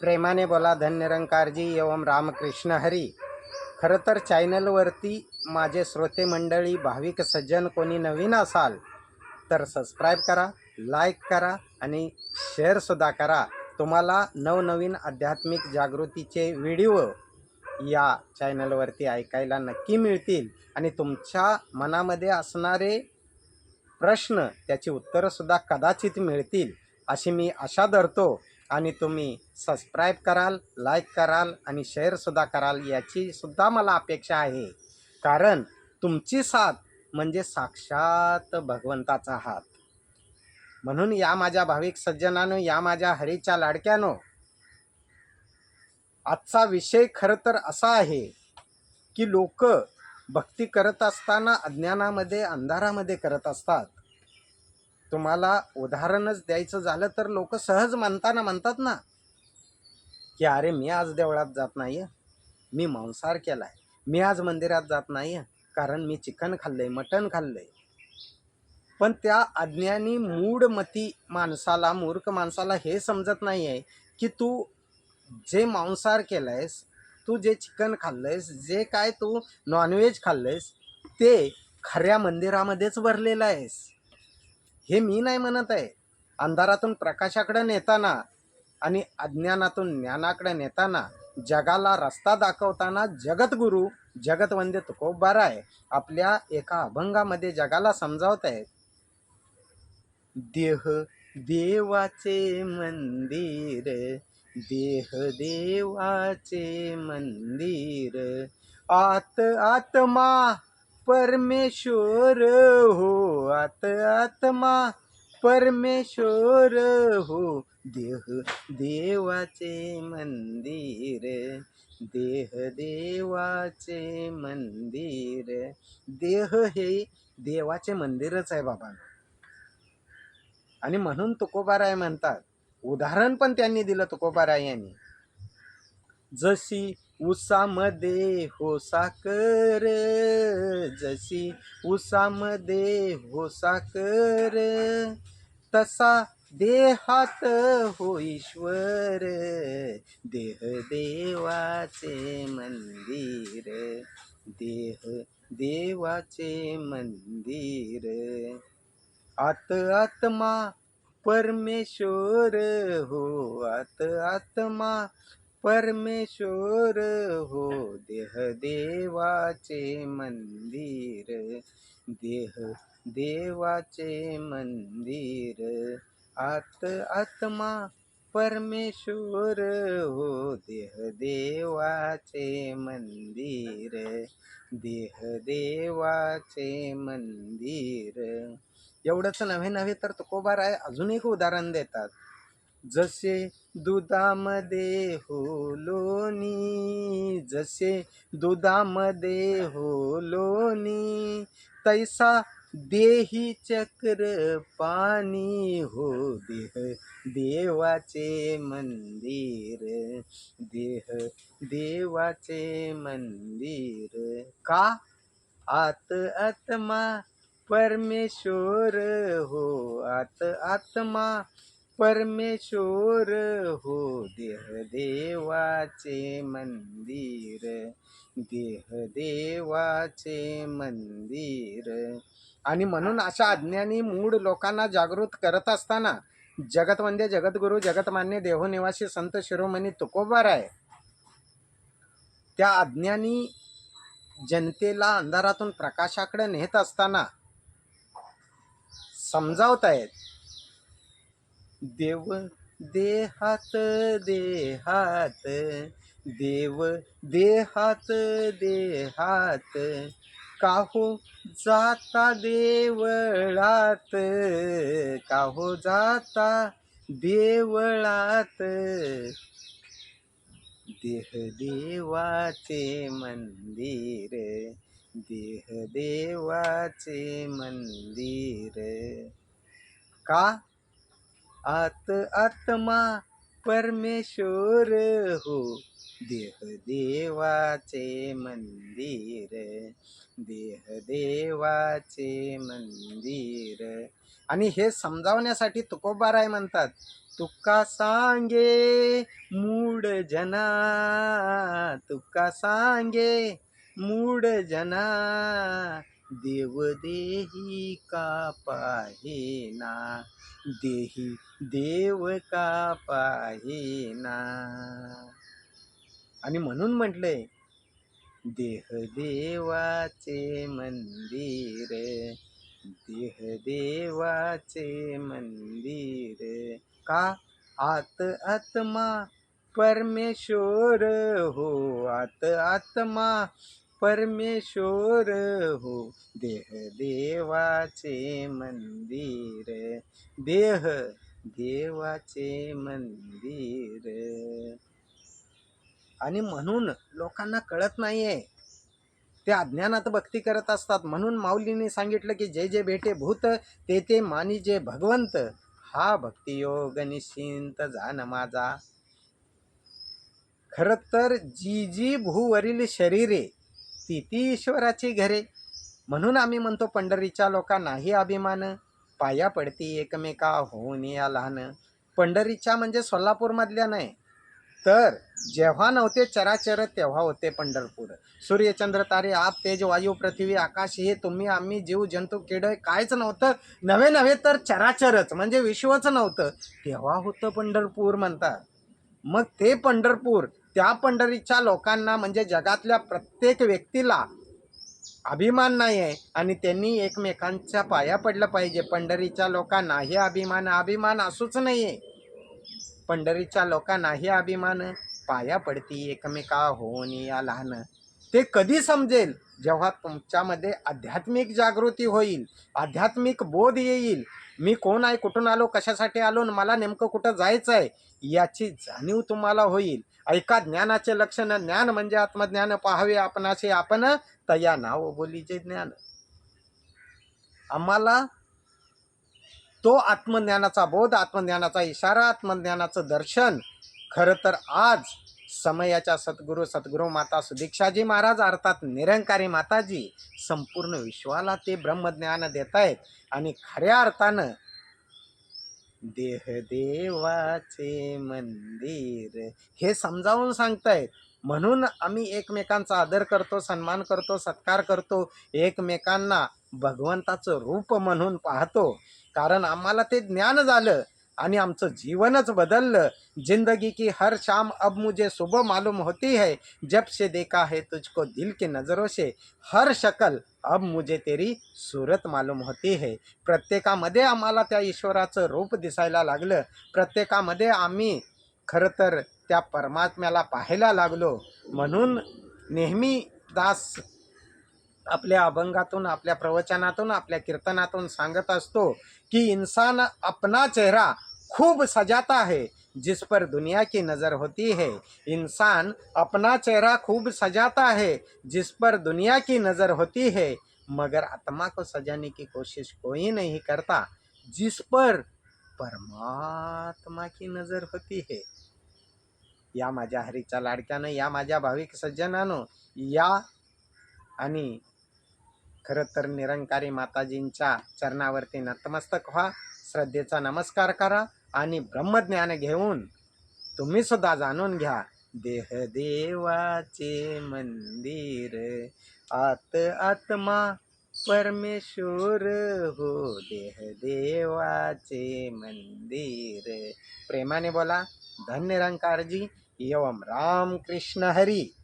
प्रेमाने बोला धन्यरंकारजी एवं रामकृष्ण हरी. खरं तर चॅनलवरती माझे श्रोते मंडळी भाविक सज्जन कोणी नवीन असाल तर सबस्क्राईब करा लाईक करा आणि शेअरसुद्धा करा. तुम्हाला नवनवीन आध्यात्मिक जागृतीचे व्हिडिओ या चॅनलवरती ऐकायला नक्की मिळतील आणि तुमच्या मनामध्ये असणारे प्रश्न त्याची उत्तरंसुद्धा कदाचित मिळतील अशी मी आशा धरतो. आणि तुम्ही सबस्क्राईब कराल लाईक कराल आणि शेअरसुद्धा कराल याची सुद्धा मला अपेक्षा आहे. कारण तुमची साथ म्हणजे साक्षात भगवंताचा हात. म्हणून या माझ्या भाविक सज्जनानो या माझ्या हरीच्या लाडक्यानो आजचा विषय खरं तर असा आहे की लोक भक्ती करत असताना अज्ञानामध्ये अंधारामध्ये करत असतात. तुम्हाला उदाहरणच द्यायचं झालं तर लोक सहज म्हणताना म्हणतात ना की अरे मी आज देवळात जात नाही मी मांसाहार केलाय. मी आज मंदिरात जात नाही कारण मी चिकन खाल्लंय मटण खाल्लंय. पण त्या अज्ञानी मूढमती माणसाला मूर्ख माणसाला हे समजत नाही आहे की तू जे मांसाहार केलायस तू जे चिकन खाल्लंयस जे काय तू नॉनव्हेज खाल्लंयस ते खऱ्या मंदिरामध्येच भरलेलं आहेस. हे मी नाही म्हणत आहे. अंधारातून प्रकाशाकडे नेताना आणि अज्ञानातून ज्ञानाकडे नेताना जगाला रस्ता दाखवताना जगद्गुरू जगतवंद्य तुकोबाराय आपल्या एका अभंगामध्ये जगाला समजावत आहेत देह देवाचे मंदिर देह देवाचे मंदिर. आत आत्मा परमेश्वर हो आत आत्मा परमेश्वर हो. देह देवाचे मंदिर देह देवाचे मंदिर. देह हे देवाचे मंदिरच आहे बाबा. आणि म्हणून तुकोबाराय म्हणतात. उदाहरण पण त्यांनी दिलं तुकोबाराय यांनी जशी उसामध्ये हो साकर जशी उसामध्ये हो साकर तसा देहात हो ईश्वर देह देवाचे मंदिर देह देवाचे मंदिर. आत आत्मा परमेश्वर हो आत आत्मा परमेश्वर हो देह देवाचे मंदिर देह देवाचे मंदिर. आत आत्मा परमेश्वर हो देह देवाचे मंदिर देह देवाचे मंदिर. एवढंच नव्हे नव्हे तर तुकोबाराय अजून एक उदाहरण देतात. जसे दुधामध्ये हो लोणी जसे दुधामध्ये हो लोणी तैसा देही चक्र पाणी हो देह देवाचे मंदिर देह देवाचे मंदिर. का? आत आत्मा परमेश्वर हो आत आत्मा परमेश्वर हो देह देवाचे मंदिर देह देवाचे मंदिर. आणि म्हणून अशा अज्ञानी मूळ लोकांना जागृत करत असताना जगतवंद्य जगद्गुरू जगतमान्य देहोनिवासी संत शिरोमणी तुकोबार आहे त्या अज्ञानी जनतेला अंधारातून प्रकाशाकडे नेत असताना समजावत आहेत देव देहात देहात देव देहात देहात. काहो जाता देवळात काहो जाता देवळात. देह देवाचे मंदिर देह देवाचे मंदिर. का आत आत्मा परमेश्वर हो. देह देवाचे मंदिर देह देवाचे मंदिर. आणि हे समजावण्यासाठी तुकोबाराय म्हणतात तुका सांगे मूड जना तुका सांगे मूड जना देव देही का पाहिना? देही देव का पाहिना? आणि म्हणून म्हटलंय देह देवाचे मंदिर देह देवाचे मंदिर. का? आत आत्मा परमेश्वर हो आत आत्मा परमेश्वर हो देह देवाचे मंदिर देह देवाचे मंदिर. आणि म्हणून लोकांना कळत नाहीये. ते अज्ञानात भक्ती करत असतात. म्हणून माऊलीने सांगितलं की जे जे भेटे भूत ते ते मानी जे भगवंत. हा भक्तियोग निश्चिंत जाण माझा. खरं तर जी जी भूवरील शरीरे स्थिती ईश्वराची घरे. म्हणून आम्ही म्हणतो पंढरीच्या लोकांनाही अभिमान पाया पडती एकमेका होऊन या लहान. पंढरीच्या म्हणजे सोलापूरमधल्या नाही. तर जेव्हा नव्हते चराचर तेव्हा होते पंढरपूर. सूर्यचंद्र तारे आप तेज वायू पृथ्वी आकाश हे तुम्ही आम्ही जीव जंतू किड कायच नव्हतं. नव्हे नव्हे तर चराचरच म्हणजे विश्वच नव्हतं. तेव्हा होतं पंढरपूर म्हणतात. मग ते पंढरपूर त्या पंढरीच्या लोकांना म्हणजे जगातल्या प्रत्येक व्यक्तीला अभिमान नाही आहे आणि त्यांनी एकमेकांच्या पाया पडलं पाहिजे. पंढरीच्या लोकांना हे अभिमान अभिमान असूच नाही आहे पंढरीच्या लोकांना हे अभिमान पाया पडती एकमेका होऊन या लहान. ते कधी समजेल? जेव्हा तुमच्यामध्ये आध्यात्मिक जागृती होईल आध्यात्मिक बोध येईल. मी कोण आहे? कुठून आलो? कशासाठी आलो? मला नेमकं कुठं जायचं आहे याची जाणीव तुम्हाला होईल. ऐका ज्ञानाचे लक्षण ज्ञान म्हणजे आत्मज्ञान पाहावे आपणाचे आपण तया नाव बोलीचे ज्ञान. आम्हाला तो आत्मज्ञानाचा बोध आत्मज्ञानाचा इशारा आत्मज्ञानाचं दर्शन खरं तर आज समयाच्या सद्गुरू सद्गुरू माता सुदीक्षाजी महाराज अर्थात निरंकारी माताजी संपूर्ण विश्वाला ते ब्रह्मज्ञान देत आहेत आणि खऱ्या अर्थानं देह देवाचे मंदिर. हे समजावून सांगतायत म्हणून आम्ही एकमेकांचा आदर करतो सन्मान करतो सत्कार करतो. एकमेकांना भगवंताचं रूप म्हणून पाहतो. कारण आम्हाला ते ज्ञान झालं. आणि आमचं जीवनच बदललं. जिंदगी की हर शाम अब मुझे सुबह मालूम होती है जब से देखा है तुझको दिल के नजरों से। हर शकल अब मुझे तेरी सूरत मालूम होती है। प्रत्येकामध्ये आम्हाला त्या ईश्वराचं रूप दिसायला लागलं. प्रत्येकामध्ये आम्ही खरं तर त्या परमात्म्याला पाहायला लागलो. म्हणून नेहमी दास आपल्या अभंगातून आपल्या प्रवचनातून आपल्या कीर्तनातून सांगत असतो की इंसान अपना चेहरा खूब सजाता है जिस पर दुनिया की नज़र होती है. इंसान अपना चेहरा खूब सजाता है जिस पर दुनिया की नज़र होती है मगर आत्मा को सजाने की कोशिश कोई नहीं करता जिस पर परमात्मा की नज़र होती है. या माझ्या हरीच्या लाडक्यानं या माझ्या भाविक सज्जनानं या आणि खरं तर निरंकारी माताजींच्या चरणावरती नतमस्तक व्हा. श्रद्धेचा नमस्कार करा आणि ब्रह्मज्ञान घेऊन तुम्ही सुद्धा जाणून घ्या. देह देवाचे मंदिर आत आत्मा परमेश्वर हो. देह देवाचे मंदिर. प्रेमाने बोला धन्य निरंकारजी एवम राम कृष्ण हरी.